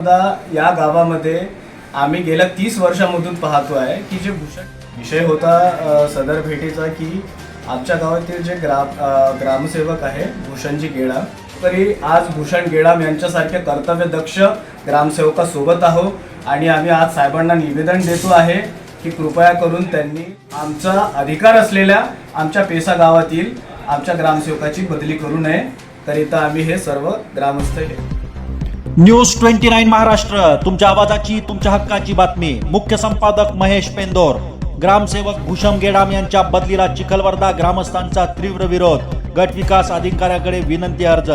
या गावामध्ये आम्ही गेल्या तीस वर्षामधून पाहतो आहे की जे भूषण विषय होता सदर भेटीचा की आमच्या गावातील जे ग्राम ग्रामसेवक आहे भूषणजी गेडाम तरी आज भूषण गेडाम यांच्यासारखे कर्तव्यदक्ष ग्रामसेवकासोबत आहो आणि आम्ही आज साहेबांना निवेदन देतो आहे की कृपया करून त्यांनी आमचा अधिकार असलेल्या आमच्या पेसा गावातील आमच्या ग्रामसेवकाची बदली करू नये करिता आम्ही हे सर्व ग्रामस्थ हे न्यूज ट्वेंटी नाईन महाराष्ट्र तुमच्या आवाजाची तुमच्या हक्काची बातमी. मुख्य संपादक महेश पेंदोर ग्रामसेवक भूषम गेडाम यांच्या बदलीला चिखलवर्धा ग्रामस्थांचा तीव्र विरोध. गट विकास अधिकाऱ्याकडे विनंती अर्ज.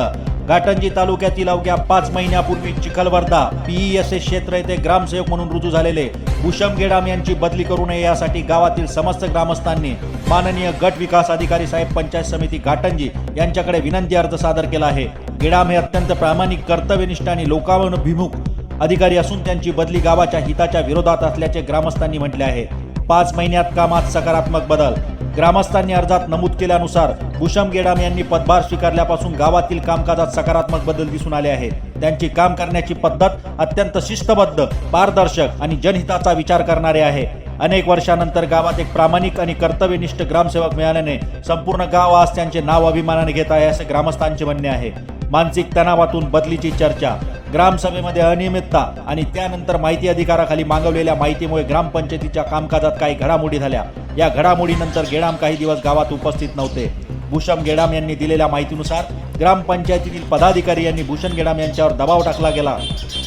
घाटंजी तालुक्यातील अवघ्या पाच महिन्यापूर्वी चिखलवर्धा पीईएसए क्षेत्र येथे ग्रामसेवक म्हणून रुजू झालेले भूषम गेडाम यांची बदली करू नये यासाठी गावातील समस्त ग्रामस्थांनी माननीय गट विकास अधिकारी साहेब पंचायत समिती घाटंजी यांच्याकडे विनंती अर्ज सादर केला आहे. गेडाम हे अत्यंत प्रामाणिक कर्तव्यनिष्ठ आणि लोकाभिमुख अधिकारी असून त्यांची बदली गावाच्या हिताच्या विरोधात असल्याचे ग्रामस्थांनी म्हटले आहे. पाच महिन्यात कामात सकारात्मक बदल. ग्रामस्थांनी अर्जात नमूद केल्यानुसार भूषम गेडाम यांनी पदभार स्वीकारल्यापासून गावातील कामकाजात सकारात्मक बदल दिसून आले आहेत. त्यांची काम करण्याची पद्धत अत्यंत शिस्तबद्ध पारदर्शक आणि जनहिताचा विचार करणारे आहे. अनेक वर्षानंतर गावात एक प्रामाणिक आणि कर्तव्यनिष्ठ ग्रामसेवक मिळाल्याने संपूर्ण गाव आज त्यांचे नाव अभिमानाने घेत आहे असे ग्रामस्थांचे म्हणणे आहे. मानसिक तणावातून बदलीची चर्चा ग्रामसभेमध्ये अनियमितता आणि त्यानंतर माहिती अधिकाराखाली मागवलेल्या माहितीमुळे ग्रामपंचायतीच्या कामकाजात काही घडामोडी झाल्या. या घडामोडीनंतर गेडाम काही दिवस गावात उपस्थित नव्हते. भूषण गेडाम यांनी दिलेल्या माहितीनुसार ग्रामपंचायतीतील पदाधिकारी यांनी भूषण गेडाम यांच्यावर दबाव टाकला गेला.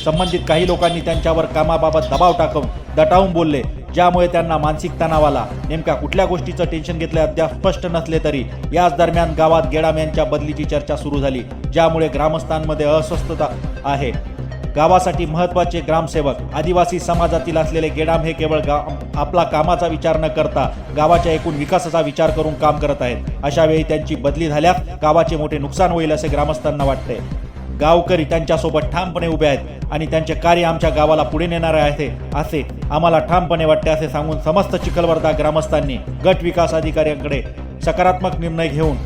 संबंधित काही लोकांनी त्यांच्यावर कामाबाबत दबाव टाकून दटावून बोलले. ज्यामुळे त्यांना मानसिक तणाव आला. नेमक्या कुठल्या गोष्टीचं टेन्शन घेतलं अद्याप स्पष्ट नसले तरी याच दरम्यान गावात गेडाम यांच्या बदलीची चर्चा सुरू झाली ज्यामुळे ग्रामस्थांमध्ये अस्वस्थता आहे. गावासाठी महत्त्वाचे ग्रामसेवक आदिवासी समाजातील असलेले गेडाम हे केवळ गा आपला कामाचा विचार न करता गावाच्या एकूण विकासाचा विचार करून काम करत आहेत. अशा वेळी त्यांची बदली झाल्यास गावाचे मोठे नुकसान होईल असे ग्रामस्थांना वाटते. गावकरी त्यांच्यासोबत ठामपणे उभे आहेत आणि त्यांचे कार्य आमच्या गावाला पुढे नेणारे आहे असे आम्हाला ठामपणे वाटते असे सांगून समस्त चिखलवर्धा ग्रामस्थांनी गट विकास अधिकाऱ्यांकडे सकारात्मक निर्णय घेऊन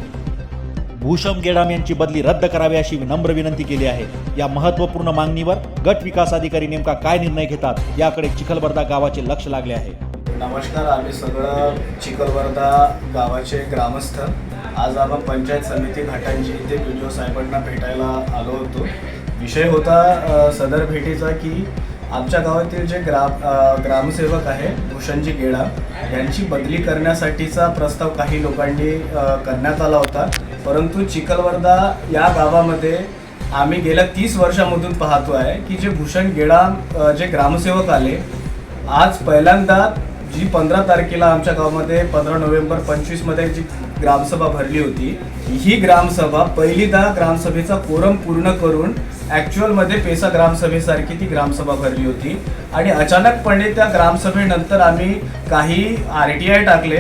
भूषम गेडाम यांची बदली रद्द करावी अशी नम्र विनंती केली आहे. या महत्त्वपूर्ण मागणीवर गट विकास अधिकारी नेमका काय निर्णय घेतात याकडे चिखलवर्धा गावाचे लक्ष लागले आहे. नमस्कार आम्ही सगळं चिखलवर्धा गावाचे ग्रामस्थ. आज आपण पंचायत समिती घाटांची इथे व्हिडिओ साहेबांना भेटायला आलो होतो. विषय होता सदर भेटीचा की आमच्या गावातील जे ग्राम ग्रामसेवक आहे भूषणजी गेडा यांची बदली करण्यासाठीचा प्रस्ताव काही लोकांनी करण्यात आला होता. परंतु चिखलवर्धा या गावामध्ये आम्ही गेल्या तीस वर्षामधून पाहतो आहे की जे भूषण गेडा जे ग्रामसेवक आले आज पहिल्यांदा जी पंधरा तारखेला आमच्या गावामध्ये पंधरा नोव्हेंबर पंचवीसमध्ये जी ग्रामसभा भरली होती ही ग्रामसभा पहिलीदा ग्रामसभेचा कोरम पूर्ण करून ॲक्च्युअलमध्ये पेसा ग्रामसभेसारखी ती ग्रामसभा भरली होती. आणि अचानकपणे त्या ग्रामसभेनंतर आम्ही काही आर टी आय टाकले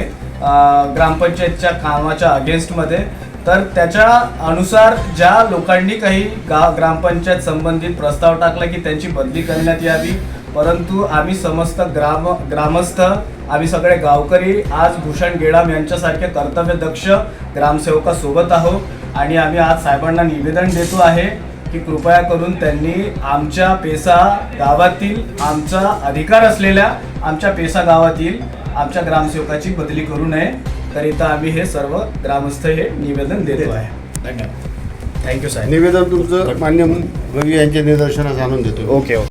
ग्रामपंचायतच्या कामाच्या अगेन्स्टमध्ये. तर त्याच्या अनुसार ज्या लोकांनी काही गा ग्रामपंचायत संबंधित प्रस्ताव टाकला की त्यांची बदली करण्यात यावी परंतु आम्ही समस्त ग्राम ग्रामस्थ आम्ही सगळे गावकरी आज भूषण गेडाम यांच्यासारखे कर्तव्यदक्ष ग्रामसेवकासोबत आहो आणि आम्ही आज साहेबांना निवेदन देतो आहे की कृपया करून त्यांनी आमच्या पेसा गावातील आमचा अधिकार असलेल्या आमच्या पेसा गावातील आमच्या ग्रामसेवकाची बदली करू नये. करिता आम्ही हे सर्व ग्रामस्थ हे निवेदन देतो आहे. धन्यवाद. थँक्यू साहेब. निवेदन तुमचं मान्य रवी यांच्या निदर्शनास आणून देतो. Okay okay.